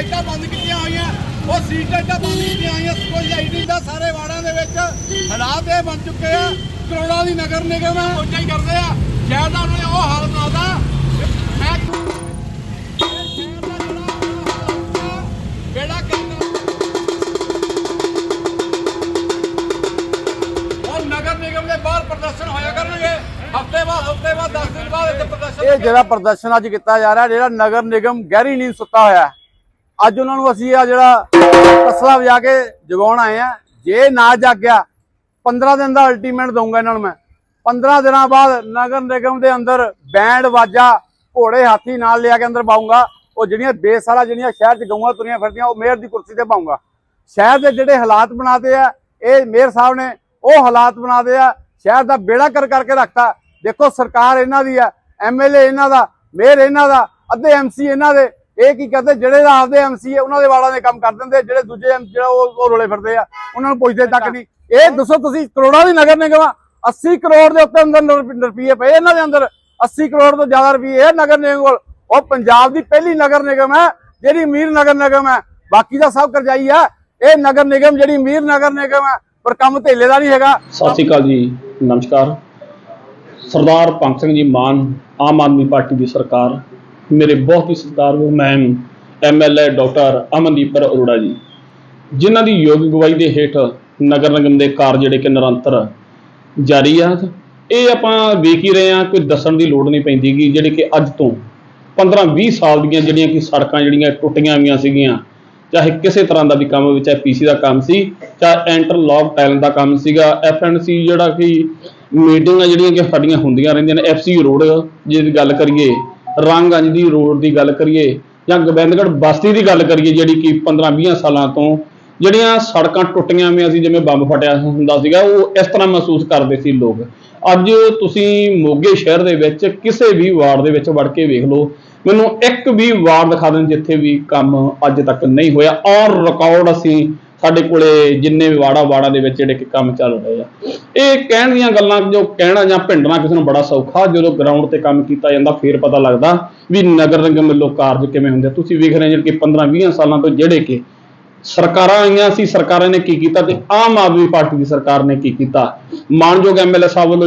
ਲਾਈਟਾਂ ਬੰਦ ਕੀਤੀਆਂ ਹੋਈਆਂ। ਉਹ ਸੀਟ ਲਾਈਟਾਂ ਬੰਦ ਕੀਤੀਆਂ ਹੋਈਆਂ। ਕੋਈ ਨਹੀਂ ਦਾ ਸਾਰੇ ਵਾਰਡਾਂ ਦੇ ਵਿੱਚ ਹਾਲਾਤ ਇਹ ਬਣ ਚੁੱਕੇ ਆ। ਕਰੋੜਾਂ ਦੀ ਨਗਰ ਨਿਗਮ ਉੱਚਾ ਹੀ ਕਰਦੇ ਆ। ਸ਼ਹਿਰ ਦਾ ਉਹਨਾਂ ਉਹ ਹਾਲ ਮੈਂ ਸ਼ਹਿਰ ਦਾ ਜਿਹੜਾ ਹਾਲ ਹੋਊਗਾ, ਬੇੜਾ ਕਰਨਾ ਔਰ ਨਗਰ ਨਿਗਮ ਦੇ ਬਾਹਰ ਪ੍ਰਦਰਸ਼ਨ ਹੋਇਆ ਕਰਨਗੇ। ਹਫ਼ਤੇ ਬਾਅਦ ਹਫ਼ਤੇ ਬਾਅਦ 10 ਦਿਨ ਬਾਅਦ ਪ੍ਰਦਰਸ਼ਨ ਇਹ ਜਿਹੜਾ ਪ੍ਰਦਰਸ਼ਨ ਅੱਜ ਕੀਤਾ ਜਾ ਰਿਹਾ ਜਿਹੜਾ ਨਗਰ ਨਿਗਮ ਗਹਿਰੀ ਨੀਂਦ ਸੁੱਤਾ ਹੋਇਆ ਹੈ। ਅੱਜ ਉਹਨਾਂ ਨੂੰ ਅਸੀਂ ਆ ਜਿਹੜਾ ਤਸਲਾ ਵਜਾ ਕੇ ਜਗਾਉਣ ਆਏ ਆ। ਜੇ ਨਾ ਜਾਗਿਆ 15 ਦਿਨ ਦਾ ਅਲਟੀਮੇਟ ਦਊਂਗਾ ਇਹਨਾਂ ਨੂੰ ਮੈਂ। 15 ਦਿਨਾਂ ਬਾਅਦ ਨਗਰ ਨਿਗਮ ਦੇ ਅੰਦਰ ਬੈਂਡ, ਵਾਜਾ, ਘੋੜੇ ਹਾਥੀ ਨਾਲ ਲਿਆ ਕੇ ਅੰਦਰ ਪਾਉਂਗਾ ਉਹ ਜਿਹੜੀਆਂ ਬੇਸਾਰਾ ਜਿਹੜੀਆਂ ਸ਼ਹਿਰ 'ਚ ਗਊਆਂ ਤੁਰੀਆਂ ਫਿਰਦੀਆਂ, ਉਹ ਮੇਅਰ ਦੀ ਕੁਰਸੀ ਤੇ ਪਾਉਂਗਾ ਸ਼ਹਿਰ ਦੇ ਜਿਹੜੇ ਹਾਲਾਤ ਬਣਾਤੇ ਆ, ਇਹ ਮੇਅਰ ਸਾਹਿਬ ਨੇ ਉਹ ਹਾਲਾਤ ਬਣਾਦੇ ਆ। ਸ਼ਹਿਰ ਦਾ ਬੇੜਾ ਕਰ ਕਰਕੇ ਰੱਖਤਾ। ਦੇਖੋ ਸਰਕਾਰ ਇਹਨਾਂ ਦੀ ਆ ਐਮਐਲਏ ਇਹਨਾਂ ਦਾ, ਮੇਅਰ ਇਹਨਾਂ ਦਾ, ਅੱਧੇ ਐਮਸੀ ਇਹਨਾਂ ਦੇ। ਇਹ ਕੀ ਕਰਦੇ, ਜਿਹੜੇ ਦਾ ਆਪਦੇ ਐਮਸੀ ਹੈ ਉਹਨਾਂ ਦੇ ਵਾਲਾਂ ਦੇ ਕੰਮ ਕਰ ਦਿੰਦੇ ਜਿਹੜੇ ਦੂਜੇ ਜਿਹੜਾ ਉਹ ਰੋਲੇ ਫਿਰਦੇ ਆ, ਉਹਨਾਂ ਨੂੰ ਪੁੱਛਦੇ ਤੱਕ ਨਹੀਂ। ਇਹ ਦੱਸੋ ਤੁਸੀਂ, ਕਰੋੜਾਂ ਦੀ ਨਗਰ ਨਿਗਮ 80 ਕਰੋੜ ਦੇ ਉੱਤੇ ਅੰਦਰ ਰੁਪ- ਪਏ ਇਹਨਾਂ ਦੇ ਅੰਦਰ 80 ਕਰੋੜ ਤੋਂ ਜ਼ਿਆਦਾ ਰੁਪਈਏ ਇਹ ਨਗਰ ਨਿਗਮ ਕੋਲ। ਉਹ ਪੰਜਾਬ ਦੀ ਪਹਿਲੀ ਨਗਰ ਨਿਗਮ ਹੈ, ਜਿਹੜੀ ਅਮੀਰ ਨਗਰ ਨਿਗਮ ਹੈ। ਬਾਕੀ ਦਾ ਸਭ ਕਰਜਾਈ ਹੈ ਇਹ ਨਗਰ ਨਿਗਮ ਜਿਹੜੀ ਅਮੀਰ ਨਗਰ ਨਿਗਮ ਹੈ, ਪਰ ਕੰਮ ਧੇਲੇ ਦਾ ਨਹੀਂ ਹੈਗਾ। ਸਤਿ ਸ਼੍ਰੀ ਅਕਾਲ ਜੀ, ਨਮਸਕਾਰ। ਸਰਦਾਰ ਭਗਤ ਸਿੰਘ ਜੀ ਮਾਨ, ਆਮ ਆਦਮੀ ਪਾਰਟੀ ਦੀ ਸਰਕਾਰ ਮੇਰੇ ਬਹੁਤ ਹੀ ਸਤਿਕਾਰਯੋਗ ma'am MLA doctor Amandeep Arora ji, ਜਿਨ੍ਹਾਂ ਦੀ ਯੋਗ ਅਗਵਾਈ ਦੇ ਹੇਠ ਨਗਰ ਨਿਗਮ ਦੇ ਕਾਰਜ ਜਿਹੜੇ ਕਿ ਨਿਰੰਤਰ ਜਾਰੀ ਆ। ਇਹ ਆਪਾਂ ਵੇਖ ਹੀ ਰਹੇ ਆ ਕੋਈ ਦੱਸਣ ਦੀ ਲੋੜ ਨਹੀਂ ਪੈਂਦੀ ਕਿ ਜਿਹੜੇ ਕਿ ਅੱਜ ਤੋਂ 15-20 ਸਾਲ ਦੀਆਂ ਜਿਹੜੀਆਂ ਕਿ ਸੜਕਾਂ ਜਿਹੜੀਆਂ ਟੁੱਟੀਆਂ ਹੋਈਆਂ ਸੀਗੀਆਂ, ਚਾਹੇ ਕਿਸੇ ਤਰ੍ਹਾਂ ਦਾ ਵੀ ਕੰਮ ਵਿੱਚ, ਚਾਹੇ ਪੀਸੀ ਦਾ ਕੰਮ ਸੀ, ਚਾਹੇ ਇੰਟਰਲੌਕ ਟਾਇਲ ਦਾ ਕੰਮ ਸੀਗਾ ਐਫਐਨਸੀ ਜਿਹੜਾ ਕਿ ਮੀਟਿੰਗਾਂ ਜਿਹੜੀਆਂ ਕਿ ਸਾਡੀਆਂ ਹੁੰਦੀਆਂ ਰਹਿੰਦੀਆਂ ਨੇ ਐਫਸੀ ਰੋਡ ਜੇ ਗੱਲ ਕਰੀਏ ਰੰਗਗੰਜ ਦੀ ਰੋਡ ਦੀ ਗੱਲ ਕਰੀਏ ਜਾਂ ਗੋਬਿੰਦਗੜ੍ਹ ਬਸਤੀ ਦੀ ਗੱਲ ਕਰੀਏ, ਜਿਹੜੀ ਕਿ 15-20 ਸਾਲਾਂ ਤੋਂ ਜਿਹੜੀਆਂ ਸੜਕਾਂ ਟੁੱਟੀਆਂ ਹੋਈਆਂ ਸੀ, ਜਿਵੇਂ ਬੰਬ ਫਟਿਆ ਹੁੰਦਾ ਸੀਗਾ, ਉਹ ਇਸ ਤਰ੍ਹਾਂ ਮਹਿਸੂਸ ਕਰਦੇ ਸੀ ਲੋਕ। ਅੱਜ ਤੁਸੀਂ ਮੋਗੇ ਸ਼ਹਿਰ ਦੇ ਵਿੱਚ ਕਿਸੇ ਵੀ ਵਾਰਡ ਦੇ ਵਿੱਚ ਵੜ ਕੇ ਵੇਖ ਲਓ, ਮੈਨੂੰ ਇੱਕ ਵੀ ਵਾਰਡ ਦਿਖਾ ਦੇਣ ਜਿੱਥੇ ਵੀ ਕੰਮ ਅੱਜ ਤੱਕ ਨਹੀਂ ਹੋਇਆ। ਔਰ ਰਿਕਾਰਡ ਅਸੀਂ ਸਾਡੇ ਕੋਲੇ ਜਿੰਨੇ ਵੀ ਵਾੜਾ ਵਾੜਾ ਦੇ ਵਿੱਚ ਜਿਹੜੇ ਕਿ ਕੰਮ ਚੱਲ ਰਹੇ ਆ ਇਹ ਕਹਿਣ ਦੀਆਂ ਗੱਲਾਂ ਜੋ ਕਹਿਣਾ ਜਾਂ ਭਿੰਡਣਾ ਕਿਸੇ ਨੂੰ ਬੜਾ ਸੌਖਾ, ਜਦੋਂ ਗਰਾਊਂਡ ਤੇ ਕੰਮ ਕੀਤਾ ਜਾਂਦਾ, ਫੇਰ ਪਤਾ ਲੱਗਦਾ ਵੀ ਨਗਰ ਨਿਗਮ ਵੱਲੋਂ ਕਾਰਜ ਕਿਵੇਂ ਹੁੰਦੇ ਆ। ਤੁਸੀਂ ਵੇਖ ਰਹੇ ਜਿਹੜੇ ਕਿ 15-20 ਸਾਲਾਂ ਤੋਂ ਜਿਹੜੇ ਕਿ ਸਰਕਾਰਾਂ ਆਈਆਂ ਸੀ, ਸਰਕਾਰਾਂ ਨੇ ਕੀ ਕੀਤਾ ਤੇ ਆਮ ਆਦਮੀ ਪਾਰਟੀ ਦੀ ਸਰਕਾਰ ਨੇ ਕੀ ਕੀਤਾ ਮਾਨਯੋਗ ਐਮਐਲਏ ਸਾਹਿਬ ਵੱਲੋਂ